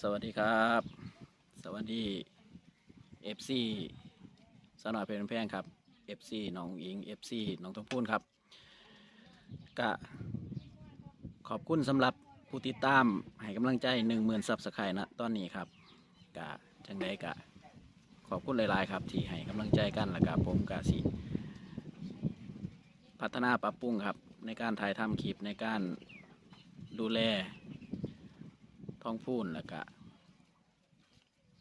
สวัสดีครับ สวัสดี FC สนอยเป็นแพงครับ FC น้องอิง FC น้องต้องพูนครับกะขอบคุณสำหรับผู้ติดตามให้กำลังใจหนึ่งหมื่นซับสไครต์นะตอนนี้ครับกะจังใดกะขอบคุณหลาย ๆ ครับ ที่ให้กำลังใจกันแล้วก็ผมกะสิพัฒนาปรับปรุงครับในการถ่ายทำคลิปในการดูแล ท้องพูนแล้วก็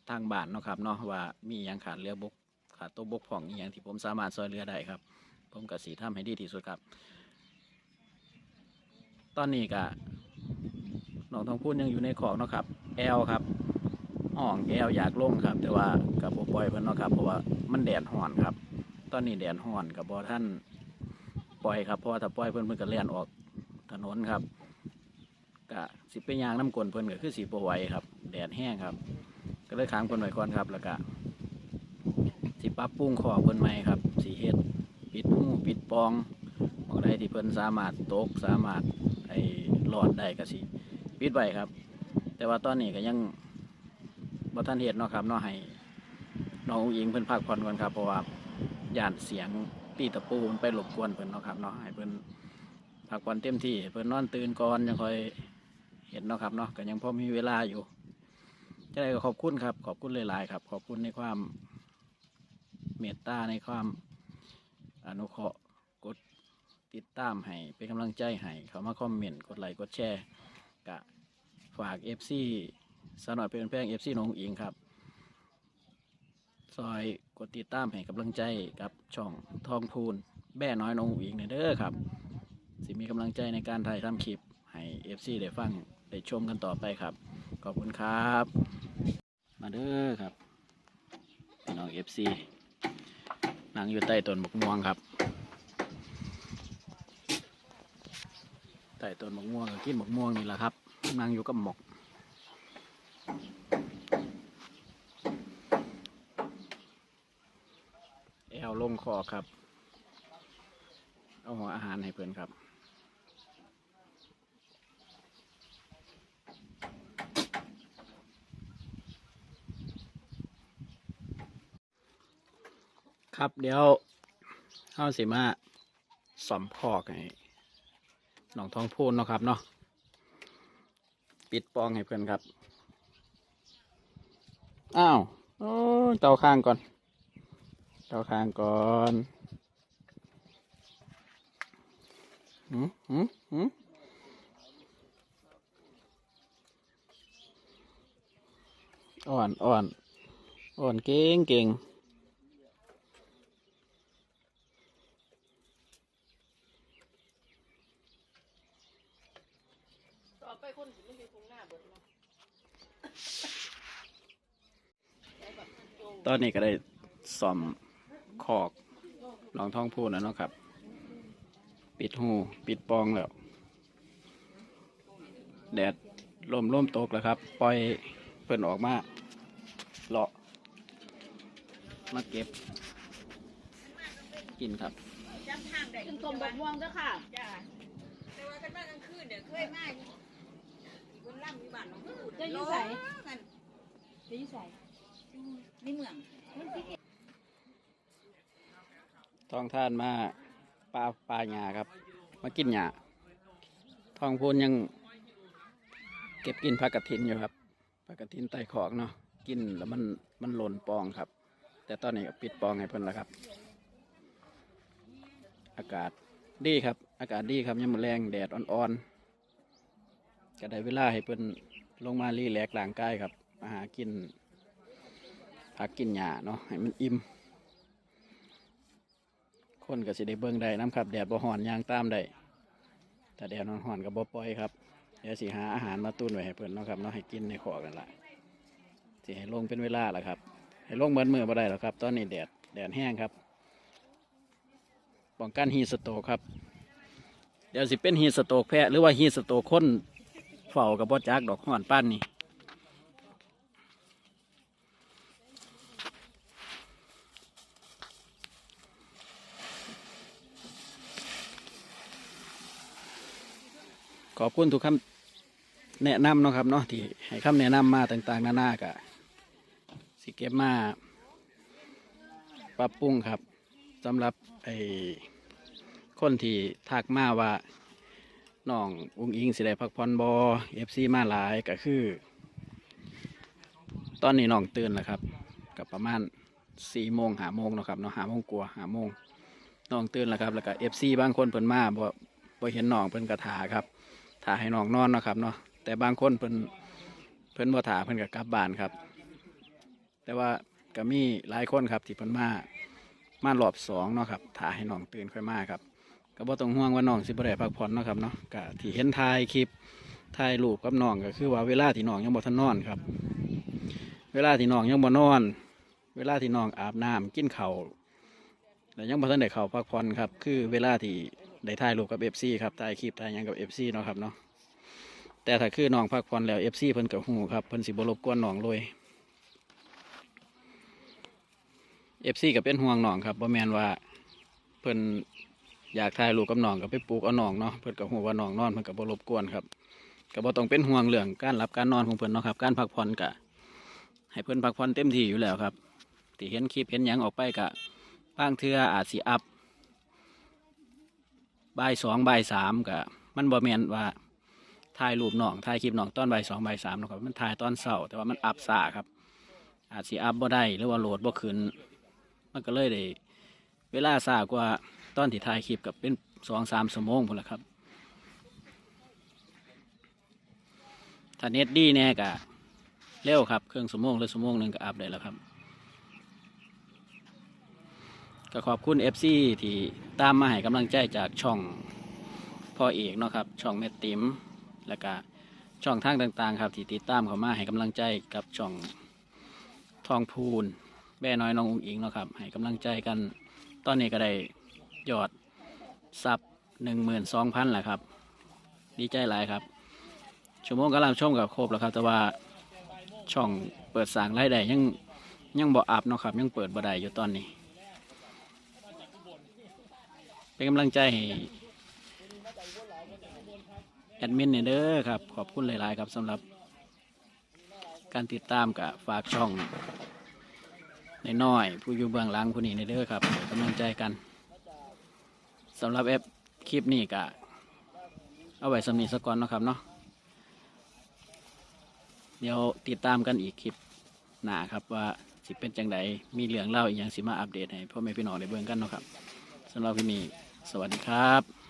ทางบ้านเนาะครับเนาะว่ามีหยังขาดเรือบกขาดตัวบกผ่องอหย่างที่ผมสามารถซอยเรือได้ครับ ผมก็สีทำให้ดีที่สุดครับ ตอนนี้ก็น้องท้องพูนยังอยู่ในของเนาะครับแอลครับอ่องแอลอยากลงครับ แต่ว่ากับปล่อยเพิ่นเนาะครับเพราะว่ามันแดดห่อนครับ ตอนนี้แดดห่อนกับบอท่านปล่อยครับเพราะว่าถ้าปล่อยเพิ่นเพิ่นก็เลี่ยนออกถนนครับ ก็สิไปยางน้ำกลนเพิ่นก็คือสีบไหวครับ แดดแห้งครับ ก็เลยค้างเพิ่นไว้ก่อนครับ แล้วก็สิปรับปรุงขอเพิ่นใหม่ครับ สีเฮ็ดปิดหูปิดปองบองใดที่เพิ่นสามารถตกสามารถไอ้รอดได้ก็สิปิดไว้ครับ แต่ว่าตอนนี้ก็ยังบ่ทันเฮ็ดเนาะครับเนาะให้น้องอุ๋งอิงเพิ่นพักผ่อนก่อนครับเพราะว่าย่านเสียงตีตะปูมันไปรบกวนเพิ่นเนาะครับเนาะให้เพิ่นพักผ่อนเต็มที่เพิ่นนอนตื่นก่อนยังค่อย เห็นเนาะครับเนาะก็ยังพอมีเวลาอยู่จะได้ก็ขอบคุณครับ ขอบคุณหลายๆครับ ขอบคุณในความเมตตาในความอนุเคราะห์กดติดตามให้เป็นกำลังใจให้เขามาคอมเมนต์กดไลค์กดแชร์กะฝาก FC สนอยเป็นแพง FC น้องอิงครับซอยกดติดตามให้กำลังใจกับช่องทองพูนแบ่น้อยน้องอิงเด้อครับ สิมีกำลังใจในการถ่ายทำคลิปให้ FC ได้ฟัง ได้ชมกันต่อไปครับ ขอบคุณครับ มาเด้อครับพี่น้อง FC นั่งอยู่ใต้ต้นมะม่วงครับใต้ต้นมะม่วงก็กินมะม่วงนี่แหละครับนั่งอยู่กับหมกแอลลงคอครับ เอาหัวอาหารให้เพื่อนครับ ครับ เดี๋ยวเฮาสิมาสอมพอกให้หนองท้องพูนเนาะครับเนาะปิดปองให้เพื่อนครับ อ้าวโอ้เตาข้างก่อน เตาข้างก่อนหืมหืมหืมอ่อนอ่อนอ่อนเก่งเก่ง ไปคนสิมันอยู่ตรงหน้าเบิดเนาะตอนนี้ก็ได้ซ่อมขอกลองท้องพูนแล้วเนาะครับ ปิดหูปิดปองแล้ว แดดลมล่มตกแล้วครับ ปล่อยเพิ่นออกมาเลาะ มาเก็บ กินครับ จำทางได้ขึ้นต้มบกม่วงเด้อค่ะ จ้าแต่ว่ากันมากลางคืนเดี๋ยวเคยมาอยู่บนล่ำอยู่บ้านน้องพูด จะอยู่ไสกันจะอยู่ใส่ในเมืองท้องท่านมาปลาปลาหยาครับ มากินหยาท้องพูนยังเก็บกินผักกระถินอยู่ครับผักกระถินไต่ขอกเนาะกินแล้วมันมันหล่นปองครับ แต่ตอนนี้ก็ปิดปองให้เพิ่นแล้วครับ อากาศดีครับ อากาศดีครับยังมแรงแดดอ่อนๆก็ได้เวลาให้เพิ่น ลงมารีแลกซ์ร่างกายครับมาหากินผักกินหญ้าเนาะให้มันอิ่มคนก็สิได้เบิ่งได้น้ำครับแดดบ่ฮ้อนยางตามได้แต่แดดฮ้อนก็บ่ปล่อยครับเดี๋ยวสิหาอาหารมาตุ้นไว้ให้เพิ่อนเนาะครับเนาะให้กินในขอกันละสิให้ลงเป็นเวลาละครับ ให้ลงเบิดมือบ่ได้หรอกครับ ตอนนี้แดดแดดแห้งครับป้องกันฮีสโตครับเดี๋ยวสิเป็นฮีสโตกแพะหรือว่าฮีสโตกคน เฝ้ากับบ่จักดอกห่อนป้านนี่ขอบคุณทุกคำแนะนำเนาะครับเนาะที่ให้คำแนะนำมาต่างๆ นานากะสิเก็บมาปรับปรุงครับสำหรับไอ้คนที่ทักมาว่า น้องอุ้งอิงสิได้พักผ่อนบอเอฟซีมาหลายก็คือ ตอนนี้น้องตื่นแล้วครับกับประมาณสี่โมงหาโมงเนาะครับเนาะหาโมงกลัวหาโมงน้องตื่นแล้วครับแล้วก็เอฟซีบางคนเพิ่นมาบ่บ่เห็นน้องเพิ่นกระถาครับถาให้น้องนอนเนาะครับเนาะแต่บางคนเพิ่นเพิ่นบ่ถาเพิ่นก็กลับบ้านครับ แต่ว่าก็มีหลายคนครับที่เพิ่นมามารอบสองเนาะครับถาให้น้องตื่นค่อยมาครับ ก็บ่ต้องห่วงว่าน้องสิบ่ได้พักผ่อนเนาะครับเนาะก็ที่เห็นถ่ายคลิปถ่ายรูปกับน้องก็คือว่าเวลาที่น้องยังบ่ทันนอนครับ เวลาที่น้องยังบ่นอน เวลาที่น้องอาบน้ำกินข้าวแต่ยังบ่ทันได้เข้าพักผ่อนครับ คือเวลาที่ได้ถ่ายรูปกับเอฟซีครับถ่ายคลิปถ่ายยังกับเอฟซีเนาะครับเนาะแต่ถ้าคือน้องพักผ่อนแล้วเอฟซีเพิ่นก็ฮู้ครับเพิ่นสิบรบกวนน้องเลยเอฟซีก็เป็นห่วงน้องครับบ่แมนว่าเพิ่น อยากถ่ายรูปกับน้องก็ไปปลูกเอาน้องเนาะเพิ่อนก็ฮู้ว่าน้องนอนเพิ่นก็บ่รบกวนครับก็บ่ต้องเป็นห่วงเรื่องการหลับการนอนของเพิ่อนเนาะครับ การพักผ่อนก็ให้เพิ่อนพักผ่อนเต็มที่อยู่แล้วครับที่เห็นคลิปเห็นยังออกไปกะบ้างเทืออาจสิอัพบ่ายสองบ่ายสามกะมันบ่แมนว่าถ่ายรูปน้องถ่ายคลิปน้องตอนบ่ายสองบ่ายสามนาะครับมันถ่ายตอนเช้าแต่ว่ามันอัพสาครับ อาจสิอัพบ่ได้หรือว่าโหลดบ่ขึ้นมันก็เลยได้เวลาสากว่า ตอนที่ถ่ายคลิปกับเป็นสองสามชั่วโมงพุ่นละครับ ถ้าเน็ตดีแน่กะเร็วครับ เครื่องสมองหรือสมองหนึ่งก็อัพได้แล้วครับ ก็ขอบคุณ FC ที่ตามมาให้กำลังใจจากช่องพ่อเอกเนาะครับ ช่องเมตติมแล้วก็ช่องทางต่างๆ ครับที่ติดตามเขามาให้กำลังใจกับช่องทองพูนแม่น้อยน้องอุงอิงเนาะครับให้กำลังใจกันตอนนี้ก็ได้ ซับหนึ่งหมื่นสองพันแหละครับ ดีใจหลายครับ ชั่วโมงกำลังชมกับโคบแล้วครับ แต่ว่าช่องเปิดสางรายได้ยังยังบ่อัพเนาะครับ ยังเปิดบ่ได้อยู่ตอนนี้ เป็นกำลังใจให้แอดมินเนี่ยเด้อครับ ขอบคุณหลาย ๆ ครับสำหรับการติดตามกับฝากช่องในน้อยๆผู้อยู่เบื้องหลังผู้นี้เนเด้อครับกำลังใจกัน สำหรับแอปคลิปนี้ก็เอาไว้สำนีสกอนนะครับเนาะเดี๋ยวติดตามกันอีกคลิปหน้าครับว่าสิเป็นจังไดมีเรื่องเล่าอีกอย่างสิมาอัปเดตให้พ่อแม่พี่น้องได้เบิ่งกันเนาะครับสำหรับพี่นี้สวัสดีครับ